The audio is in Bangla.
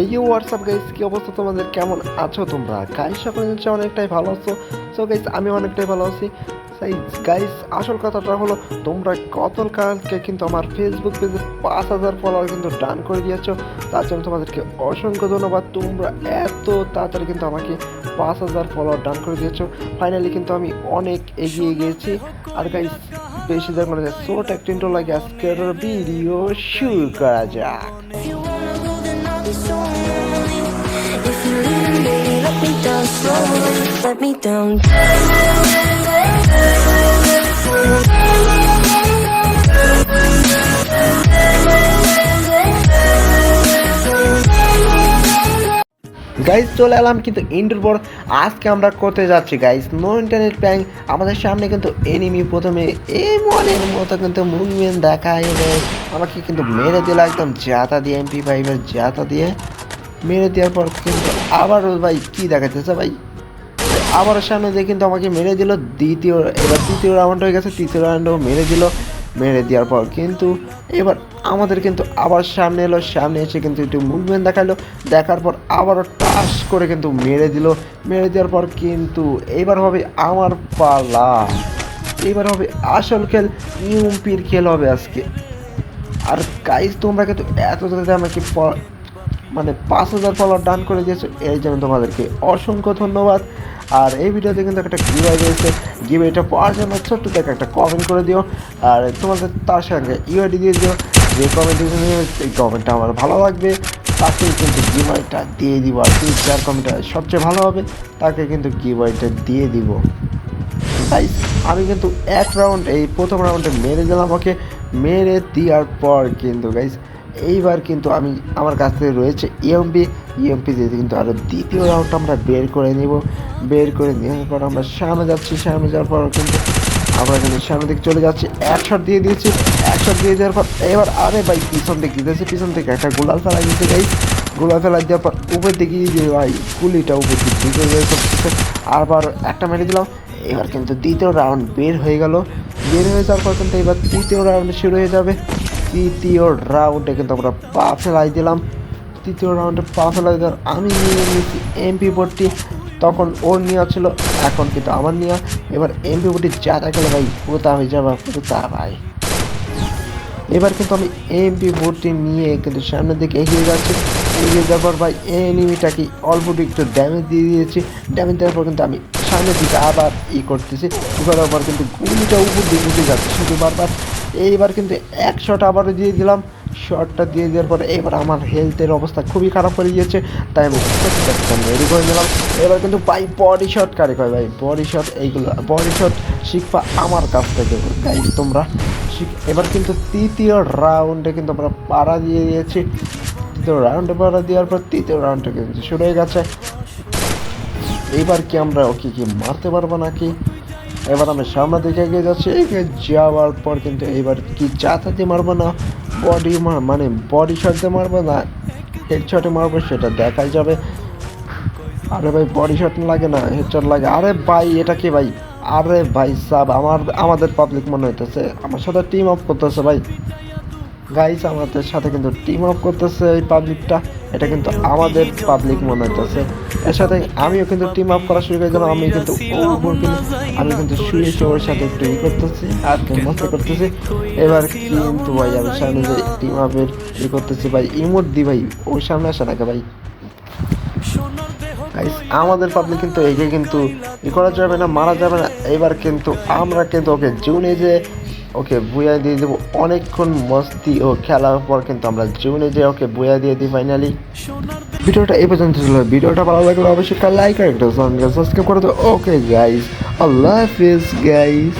এই হোয়াটসঅ্যাপ গাইস কি অবস্থা তোমাদের? কেমন আছো তোমরা? গাইস সকলে নিশ্চয়ই অনেকটাই ভালো আছো। সো গাইস আমি অনেকটাই ভালো আছি। গাইস আসল কথাটা হলো, তোমরা গতকালকে কিন্তু আমার ফেসবুক পেজে পাঁচ হাজার ফলোয়ার কিন্তু ডান করে দিয়েছ। তার জন্য তোমাদেরকে অসংখ্য ধন্যবাদ। তোমরা এত তাড়াতাড়ি কিন্তু আমাকে পাঁচ হাজার ফলোয়ার ডান করে দিয়েছ। ফাইনালি কিন্তু আমি অনেক এগিয়ে গিয়েছি আর গাইস বেশি দেরি করে ছোট একটা লাগে। আজকের ভিডিও শুরু করা যাক। Let me down. গাইজ চলে এলাম কিন্তু ইন্ডোর পর আজকে আমরা করতে যাচ্ছি গাইজ নো ইন্টারনেট ব্যাংক আমাদের সামনে কিন্তু এনিমি প্রথমে এমনের মতো কিন্তু মুভমেন্ট দেখায় এবং আমাকে কিন্তু মেরে দিল একদম জাতা দিয়ে এমপি ফাইভের জাতা দিয়ে। মেরে দেওয়ার পর কিন্তু আবারও ভাই কী দেখাচ্ছে ভাই? আবারও সামনে দিয়ে কিন্তু আমাকে মেরে দিল। দ্বিতীয়, এবার তৃতীয় রাউন্ড হয়ে গেছে। তৃতীয় রাউন্ডও মেরে দিল। মেরে দেওয়ার পর কিন্তু এবার আমাদের কিন্তু আবার সামনে এলো। সামনে এসে কিন্তু একটু মুভমেন্ট দেখাল। দেখার পর আবারও টাস করে কিন্তু মেরে দিল। মেরে দেওয়ার পর কিন্তু এবার হবে আমার পালা। এবার হবে আসল খেল ইউম্পির খেল হবে আজকে। আর গাইজ তোমরা কিন্তু এত আমাকে মানে পাঁচ হাজার ফলোয়ার ডান করে দিয়েছ। এই জন্য তোমাদেরকে অসংখ্য ধন্যবাদ। আর এই ভিডিওতে কিন্তু একটা গিভাই রয়েছে। গিভাইটা পাওয়ার জন্য ছোট্ট থেকে একটা কমেন্ট করে দিও। আর তোমাদের তার সঙ্গে ইউআইডি দিয়ে দিও। যে কমেন্ট এই কমেন্টটা আমার ভালো লাগবে। তাকে কিন্তু গিভাইটা দিয়ে দিব। আর তুমি যার কমেন্টটা সবচেয়ে ভালো হবে, তাকে কিন্তু গিভাইটা দিয়ে দিব। তাই আমি কিন্তু এক রাউন্ড এই প্রথম রাউন্ডে মেরে দিলাম, ওকে। মেরে দেওয়ার পর কিন্তু গাইজ এইবার কিন্তু আমি আমার কাছ থেকে রয়েছে ইএমপি ইএমপি দিয়ে কিন্তু আরও দ্বিতীয় রাউন্ডটা আমরা বের করে নিব। বের করে নেওয়ার পর আমরা সামনে যাচ্ছি, সামনে যাওয়ার পর কিন্তু আমরা কিন্তু সামনে দিকে চলে যাচ্ছি। এক শট দিয়ে দিয়েছি, এক শট দিয়ে দেওয়ার পর এবার আরে ভাই, পিছন দিকে দিতেছি, পিছন থেকে একটা গোলাল ফেলা দিতে গাই গোলাল ফেলা দেওয়ার পর উপর দিকে যে ভাই কুলিটা উপর দিকে আবার একটা মেরে দিলাম। এবার কিন্তু দ্বিতীয় রাউন্ড বের হয়ে গেল। বের হয়ে যাওয়ার পর কিন্তু এবার তৃতীয় রাউন্ড শুরু হয়ে যাবে। তৃতীয় রাউন্ডে কিন্তু আমরা পা ফেলাই দিলাম। তৃতীয় রাউন্ডে পা ফেলাই দেওয়ার আমি নিয়ে নিয়েছি এমপি বোর্ডটি তখন ওর নেওয়া ছিল, এখন কিন্তু আমার নেওয়া। এবার এমপি বোর্ডটি যা দেখালে ভাই পুরোতা হয়ে যাবে পুরোতা ভাই এবার কিন্তু আমি এমপি বোর্ডটি নিয়ে কিন্তু সামনের দিকে এগিয়ে যাচ্ছি। এগিয়ে যাওয়ার পর ভাই এনিমিটাকে অল্প একটু ড্যামেজ দিয়ে দিয়েছি। ড্যামেজ দেওয়ার পর কিন্তু আমি সামনের দিকে আবার ই করতেছি। ই আবার কিন্তু গুলিটা উপর দিকে উঠে যাচ্ছে শুধু বারবার। এইবার কিন্তু এক শট আবারও দিয়ে দিলাম। শটটা দিয়ে দেওয়ার পরে এবার আমার হেলথের অবস্থা খুবই খারাপ হয়ে গিয়েছে। তাই আমি রেডি করে নিলাম। এবার কিন্তু ভাই বডি শট কারে কয় ভাই? বডি শট এইগুলো বডি শট শিখবা আমার কাছ থেকে। গাইজ তোমরা শিখ এবার কিন্তু তৃতীয় রাউন্ডে কিন্তু আমরা পাড়া দিয়ে দিয়েছি। তৃতীয় রাউন্ডে পাড়া দেওয়ার পর তৃতীয় রাউন্ডটা কিন্তু শুরু হয়ে গেছে। এবার কি আমরা ওকে কি মারতে পারব নাকি? এবার আমি সামনে দিকে এগিয়ে যাচ্ছি, এগিয়ে যাওয়ার পর কিন্তু এবার কি চাতাতে মারবো না? বডি মানে বডি শটে মারবো না হেড শটে মারবো সেটা দেখাই যাবে। আরে ভাই বডি শট লাগে না হেড শট লাগে। আরে ভাই, এটা কি ভাই? আরে ভাই সাব, আমার, আমাদের পাবলিক মনে হইতেছে, আমার সাথে টিম অফ করতেছে ভাই। গাইস আমাদের সাথে কিন্তু টিম আপ করতেছে এই পাবলিকটা এটা কিন্তু আমাদের পাবলিক মনে হইতেছে। এর সাথে আমিও কিন্তু টিম আপ করা শুরু করে আমি কিন্তু ওর উপর কিন্তু আমি কিন্তু শুয়ে ওর সাথে একটু করতেছি, আর কি মস্ত করতেছি। এবার কিন্তু ভাই, আমি সামনে যে টিম আপের ই করতেছি, ভাই, ইমোট দি ভাই ওর সামনে আসা নাকি ভাই? Guys, আমাদের পাবলিক কিন্তু একে কিন্তু ই করা যাবে না মারা যাবে না। এবার কিন্তু আমরা কিন্তু ওকে জুনে যে ওকে বুয়া দিয়ে দেবো অনেকক্ষণ মস্তি ও খেলার পর কিন্তু আমরা জুনে যে ওকে বুয়া দিয়ে দিই ফাইনালি ভিডিওটা এই পর্যন্ত ছিল। ভিডিওটা ভালো লাগলে অবশ্যই লাইক আর একটা সাবস্ক্রাইব করে দেবো ওকে গাইস আল্লাহ হাফিজ গাইস